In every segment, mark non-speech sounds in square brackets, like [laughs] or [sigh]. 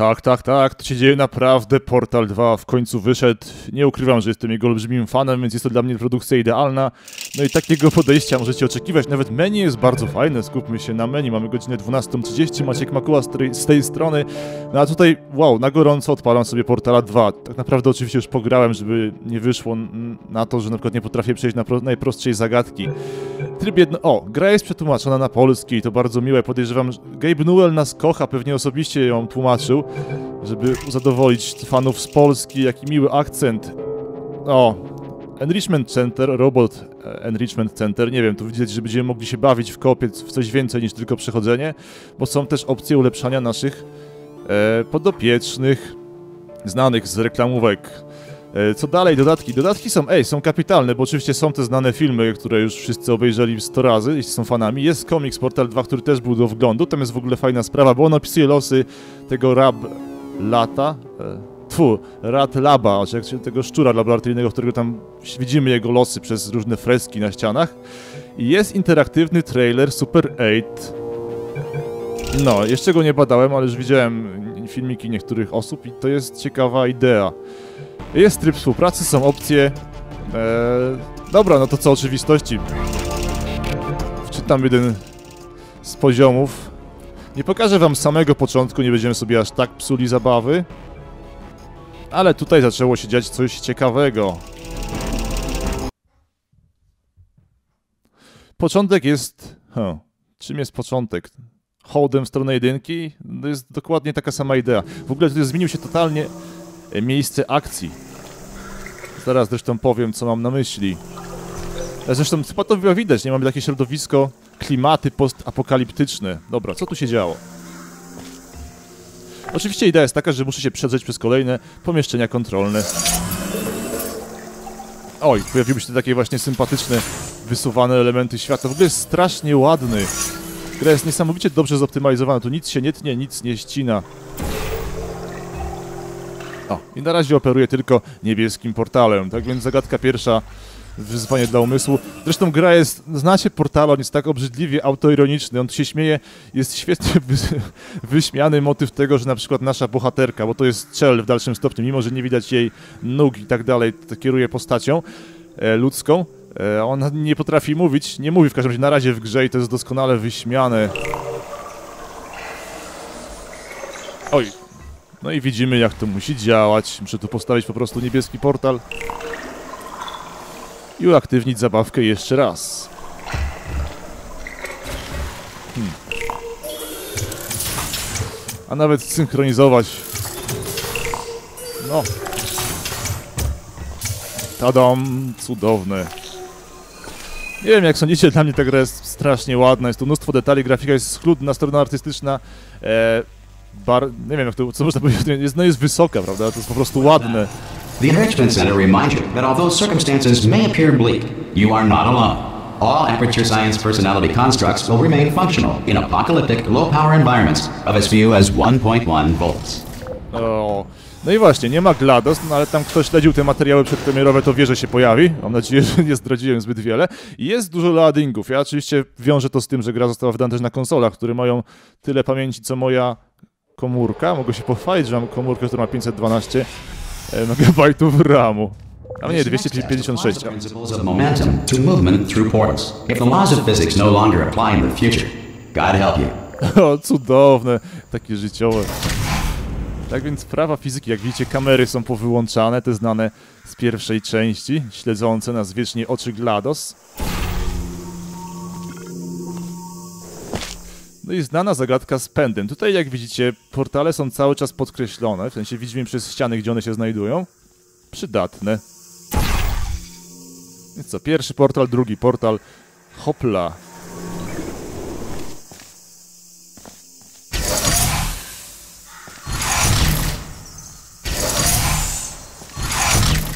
Tak, tak, tak, to się dzieje naprawdę. Portal 2 w końcu wyszedł. Nie ukrywam, że jestem jego olbrzymim fanem, więc jest to dla mnie produkcja idealna. No i takiego podejścia możecie oczekiwać. Nawet menu jest bardzo fajne, skupmy się na menu. Mamy godzinę 12.30, Maciek Makuła z tej, strony. No a tutaj, wow, na gorąco odpalam sobie Portala 2. Tak naprawdę oczywiście już pograłem, żeby nie wyszło na to, że na przykład nie potrafię przejść na pro, najprostszej zagadki. Tryb jedno... O, gra jest przetłumaczona na polski i to bardzo miłe. Podejrzewam, że Gabe Newell nas kocha, pewnie osobiście ją tłumaczył, żeby zadowolić fanów z Polski. Jaki miły akcent. O, Enrichment Center, Robot e, Enrichment Center, nie wiem, tu widać, że będziemy mogli się bawić w kopie w coś więcej niż tylko przechodzenie, bo są też opcje ulepszania naszych e, podopiecznych, znanych z reklamówek. E, co dalej? Dodatki. Dodatki są, ej, są kapitalne, bo oczywiście są te znane filmy, które już wszyscy obejrzeli 100 razy, jeśli są fanami. Jest komiks Portal 2, który też był do wglądu. Tam jest w ogóle fajna sprawa, bo on opisuje losy tego Rab Lata. E, Tfu, Rat Laba, czyli tego szczura laboratoryjnego, którego tam widzimy jego losy przez różne freski na ścianach. I jest interaktywny trailer Super 8. No, jeszcze go nie badałem, ale już widziałem filmiki niektórych osób i to jest ciekawa idea. Jest tryb współpracy, są opcje. Eee, dobra, no to co oczywistości. Wczytam jeden z poziomów. Nie pokażę wam samego początku, nie będziemy sobie aż tak psuli zabawy. Ale tutaj zaczęło się dziać coś ciekawego. Początek jest... Huh. Czym jest początek? Hołdem w stronę jedynki? To jest dokładnie taka sama idea. W ogóle tutaj zmienił się totalnie miejsce akcji. Zaraz zresztą powiem, co mam na myśli. Zresztą chyba to widać, nie mamy takie środowisko, klimaty postapokaliptyczne. Dobra, co tu się działo? Oczywiście idea jest taka, że muszę się przedrzeć przez kolejne pomieszczenia kontrolne. Oj, pojawiły się takie właśnie sympatyczne, wysuwane elementy świata. W ogóle jest strasznie ładny. Gra jest niesamowicie dobrze zoptymalizowana. Tu nic się nie tnie, nic nie ścina. O, i na razie operuje tylko niebieskim portalem. Tak więc zagadka pierwsza, wyzwanie dla umysłu. Zresztą gra jest, znacie portal, on jest tak obrzydliwie autoironiczny, on się śmieje, jest świetnie [laughs] wy, wyśmiany motyw tego, że na przykład nasza bohaterka, bo to jest czel w dalszym stopniu, mimo że nie widać jej nóg i tak dalej, kieruje postacią e, ludzką, e, ona nie potrafi mówić, nie mówi w każdym razie na razie w grze i to jest doskonale wyśmiane. Oj, no i widzimy jak to musi działać. Muszę tu postawić po prostu niebieski portal. I uaktywnić zabawkę jeszcze raz. Hmm. A nawet synchronizować. No. Tadam! Cudowne. Nie wiem, jak sądzicie, dla mnie ta gra jest strasznie ładna, jest tu mnóstwo detali, grafika jest schludna, strona artystyczna. E, bar... nie wiem co można powiedzieć, jest, no jest wysoka, prawda? To jest po prostu ładne. The Enrichment Center reminds you that although circumstances may appear bleak, you are not alone. All Aperture Science personality constructs will remain functional in apocalyptic, low-power environments of as few as 1.1 volts. O, no i właśnie, nie ma GLaDOS, no ale tam ktoś śledził te materiały przedpremierowe, to wie, że się pojawi. Mam nadzieję, [laughs] że nie zdradziłem zbyt wiele. Jest dużo loadingów. Ja oczywiście wiążę to z tym, że gra została wydana też na konsolach, które mają tyle pamięci, co moja komórka. Mogę się pochwalić, że mam komórkę, która ma 512 MB RAMu. A nie, 256. momentum to movement through portals. If the laws of physics no. [laughs] O, cudowne, takie życiowe. Tak więc prawa fizyki, jak widzicie, kamery są powyłączane, te znane z pierwszej części, śledzące nas wiecznie oczy GLaDOS. No i znana zagadka z pędem. Tutaj, jak widzicie, portale są cały czas podkreślone, w sensie widzimy przez ściany, gdzie one się znajdują. Przydatne. Więc co, pierwszy portal, drugi portal. Hopla.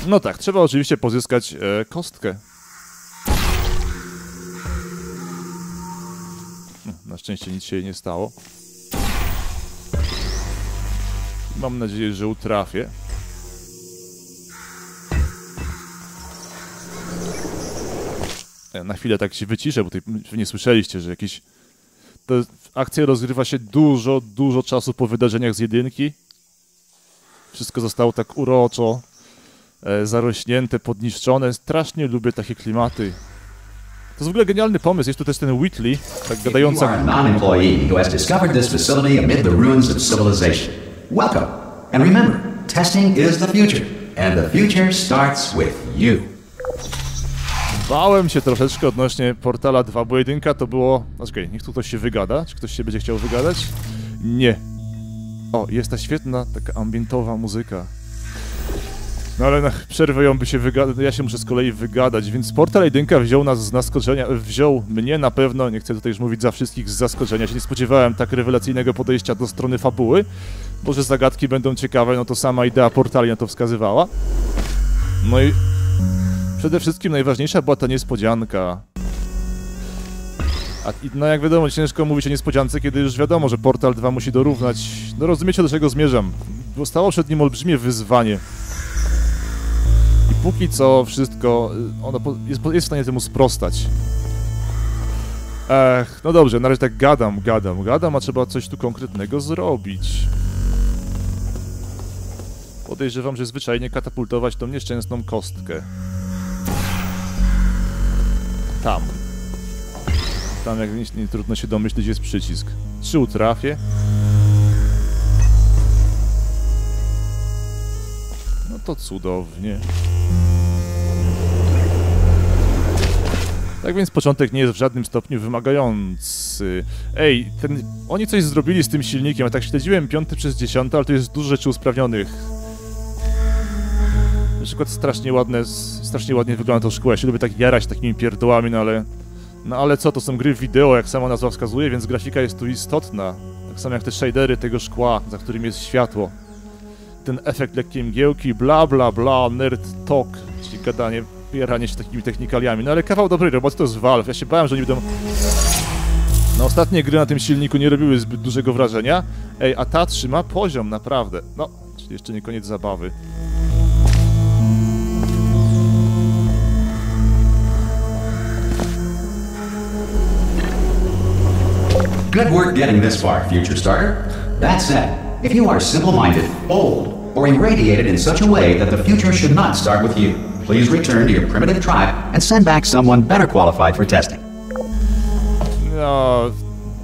No tak, trzeba oczywiście pozyskać e, kostkę. Na szczęście nic się jej nie stało. Mam nadzieję, że utrafię. Na chwilę tak się wyciszę, bo tutaj nie słyszeliście, że jakieś... Ta akcja rozgrywa się dużo, dużo czasu po wydarzeniach z jedynki. Wszystko zostało tak uroczo e, zarośnięte, podniszczone. Strasznie lubię takie klimaty. To jest w ogóle genialny pomysł. Jest tu też ten Whitley, tak civilization, welcome. And remember, testing is the future, and the future starts with you. Bałem się troszeczkę odnośnie Portala 2, bo jedynka to było... No czekaj, niech tu ktoś się wygada. Czy ktoś się będzie chciał wygadać? Nie. O, jest ta świetna, taka ambientowa muzyka. No ale na przerwę ją by się wygadać, ja się muszę z kolei wygadać, więc Portal 1 wziął nas z zaskoczenia, wziął mnie na pewno, nie chcę tutaj już mówić za wszystkich, z zaskoczenia, się nie spodziewałem tak rewelacyjnego podejścia do strony fabuły, bo że zagadki będą ciekawe, no to sama idea Portali na to wskazywała. No i Przede wszystkim najważniejsza była ta niespodzianka. A, no jak wiadomo, ciężko mówić o niespodziance, kiedy już wiadomo, że Portal 2 musi dorównać. No rozumiecie, do czego zmierzam. Bo stało przed nim olbrzymie wyzwanie. Póki co wszystko, y, ono jest, jest w stanie temu sprostać. Ech, no dobrze, na razie tak gadam, gadam, gadam, a trzeba coś tu konkretnego zrobić. Podejrzewam, że zwyczajnie katapultować tą nieszczęsną kostkę. Tam. Tam jak nie, nie trudno się domyślić jest przycisk. Czy utrafię? No to cudownie. Tak więc początek nie jest w żadnym stopniu wymagający. Ej, ten, oni coś zrobili z tym silnikiem, a tak śledziłem piąty przez dziesiąty, ale tu jest dużo rzeczy usprawnionych. Na przykład strasznie ładne, strasznie ładnie wygląda to szkło. Ja się lubię tak jarać takimi pierdołami, no ale... No ale co, to są gry wideo, jak sama nazwa wskazuje, więc grafika jest tu istotna. Tak samo jak te shadery tego szkła, za którym jest światło. Ten efekt lekkiej mgiełki, bla bla bla, nerd talk, czyli gadanie, jaranie się takimi technikaliami. No ale kawał dobrej roboty to jest Valve. Ja się bałem, że oni będą... No ostatnie gry na tym silniku nie robiły zbyt dużego wrażenia. Ej, a ta trzyma poziom, naprawdę. No, czyli jeszcze nie koniec zabawy. Good work getting this far, future starter. That said, if you are simple-minded, bold, or irradiated in such a way that the future should not start with you, please return to your primitive tribe and send back someone better qualified for testing. No,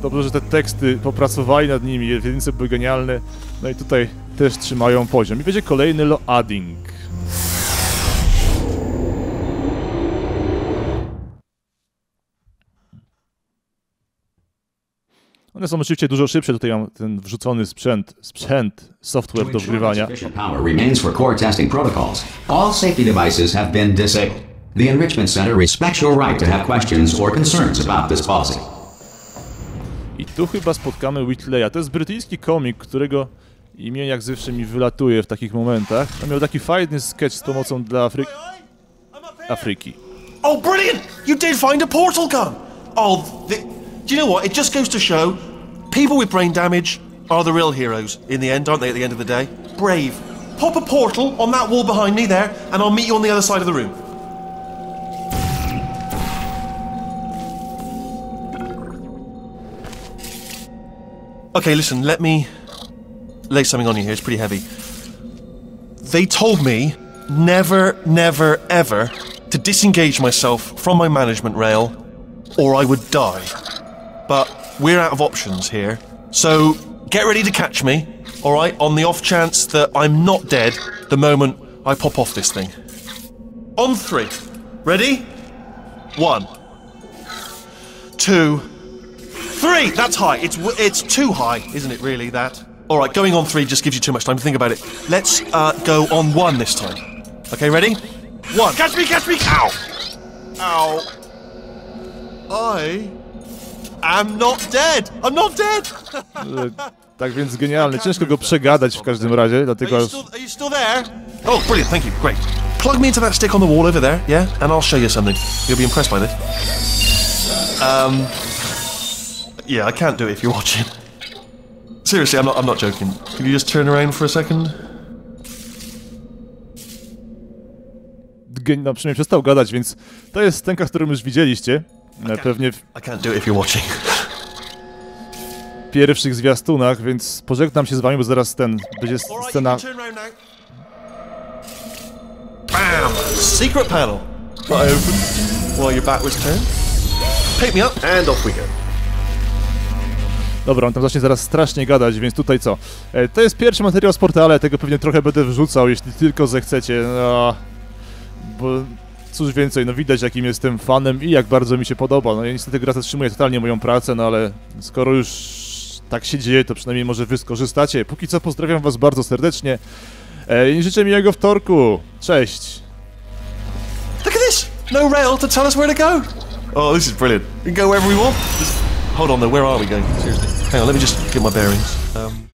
dobrze, że te teksty popracowali nad nimi, jedynce były genialne. No i tutaj też trzymają poziom. I będzie kolejny loading. One są oczywiście dużo szybsze, tutaj mam ten wrzucony sprzęt, sprzęt, software do wgrywania. sufficient power remains for core testing protocols. All safety devices have been disabled. The Enrichment Center respects your right to have questions or concerns about this policy. I tu chyba spotkamy Whitleya. To jest brytyjski komik, którego imię jak zawsze mi wylatuje w takich momentach. On miał taki fajny sketch z pomocą dla Afry... Afryki. Oh, brilliant! You did find a portal gun! Oh, the, do you know what? It just goes to show people with brain damage are the real heroes in the end, aren't they, at the end of the day? Brave. Pop a portal on that wall behind me there, and I'll meet you on the other side of the room. Okay, listen, let me lay something on you here. It's pretty heavy. They told me never, never, ever to disengage myself from my management rail or I would die. But we're out of options here. So get ready to catch me, alright, on the off chance that I'm not dead the moment I pop off this thing. On three. Ready? One. Two. Three! That's high. It's, it's too high, isn't it, really, that? Alright, going on three just gives you too much time to think about it. Let's uh, go on one this time. Okay, ready? One. Catch me, catch me! Ow! Ow. I am not dead! I'm not dead! E, Tak więc genialny. Ciężko go przegadać w każdym razie, Are dlatego you, aż... still, are you still there? Oh, brilliant, thank you, great. Plug me into that stick on the wall over there, yeah? And I'll show you something. You'll be impressed by this. Um. Yeah, I can't do it if you're watching. Seriously, I'm not, I'm not joking. Can you just turn around for a second? gen- No, przynajmniej przestał gadać, więc to jest scenka, którą już widzieliście. E, pewnie w [laughs] pierwszych zwiastunach, więc pożegnam się z wami, bo zaraz ten będzie scena... Bam! Secret panel! While your back was turned. Pick me up and off we go. Dobra, on tam zacznie zaraz strasznie gadać, więc tutaj co? E, to jest pierwszy materiał z portale, tego pewnie trochę będę wrzucał, jeśli tylko zechcecie. No, bo cóż więcej, no widać jakim jestem fanem i jak bardzo mi się podoba. No ja niestety gra zatrzymuje totalnie moją pracę, no ale skoro już tak się dzieje, to przynajmniej może wy skorzystacie. Póki co pozdrawiam was bardzo serdecznie e, i życzę miłego wtorku. Cześć! Look at this! No rail to tell us where to go. Oh, this is brilliant. We can go wherever we want. Just, hold on though, where are we going? Seriously. Hang on, let me just get my bearings. Um,